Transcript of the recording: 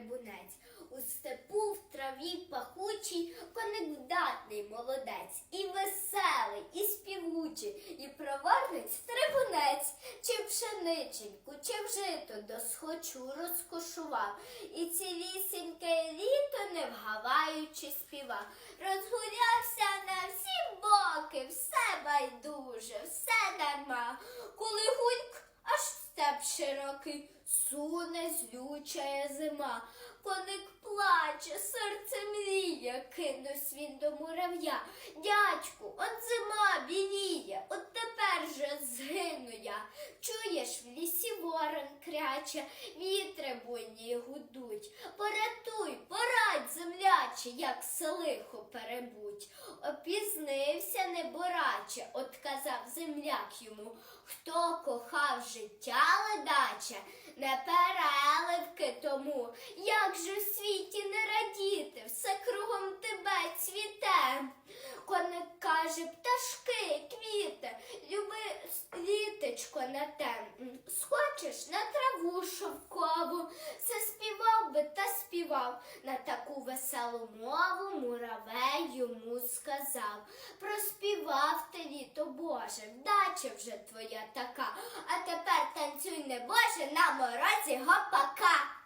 стрибунець. У степу в траві пахучій коник вдатний молодець, і веселий, і співучий, і проворний стрибунець, чи пшениченьку, чи вжито досхочу розкошував, і цілісіньке літо не вгаваючи співав. Розгулявся на всі боки, все байдуже, все дарма, степ широкий, суне злючая зима. Коник плаче, серце мріє, кинусь він до мурав'я. Дядьку, от зима біліє, от тепер же згину я. Чуєш, в лісі ворон кряче, вітри буйні гудуть. Порятуй, порадь, земляче, як селихо перебудь. Опізнився небораче, отказав земляк йому. Хто кохав життя ледаче, не переливки тому. Як же в світі не радіти, все кругом тебе цвіте. Коник каже, пташки, квіти, люби літечко на те. Схочеш на траву шовкову, все та. На таку веселу мову муравей йому сказав. Проспівав ти літо Боже, вдача вже твоя така. А тепер танцюй, не Боже, на морозі гопака.